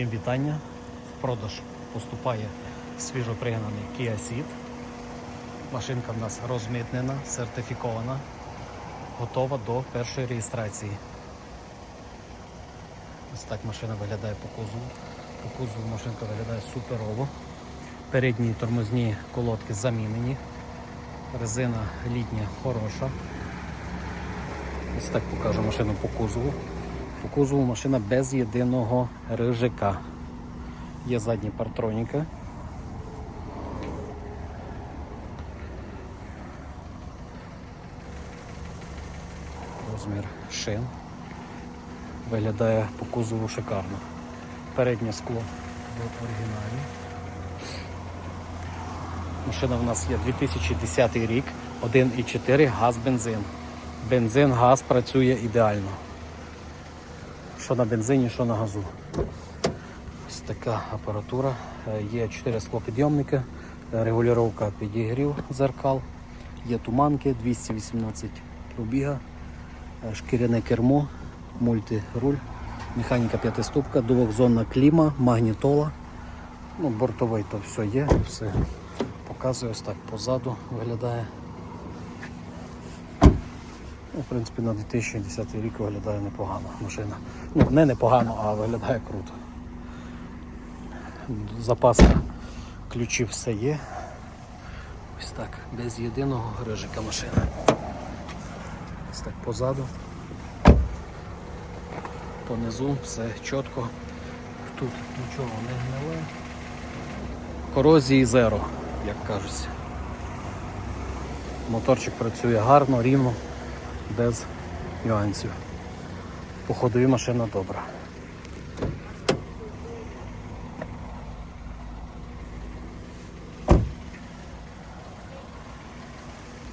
Всім вітання. В продаж поступає свіжопригнаний Kia Ceed. Машинка в нас розмитнена, сертифікована, готова до першої реєстрації. Ось так машина виглядає по кузову. По кузову машинка виглядає суперово. Передні тормозні колодки замінені. Резина літня хороша. Ось так покажу машину по кузову. По кузову машина без єдиного рижика. Є задні партроніки. Розмір шин. Виглядає по кузову шикарно. Переднє скло в оригіналі. Машина в нас є 2010 рік, 1,4 газ бензин. Бензин, газ працює ідеально. Що на бензині, що на газу. Ось така апаратура. Е, Є 4 склопідйомники, е, регулювання підігрів дзеркал, є туманки 218 пробіга, е, шкіряне кермо, мультируль, механіка п'ятиступка, двохзонна кліма, магнітола. Ну, бортовий то все є, все показує ось так позаду виглядає. Ну, в принципі, на 2010 рік виглядає непогано машина. Ну, не непогано, а виглядає круто. Запас ключів все є. Ось так, без єдиного рижика машина. Ось так позаду. Понизу все чітко. Тут нічого не гниле. Корозії зеро, як кажуть. Моторчик працює гарно, рівно без нюансів. По ходові машина добра.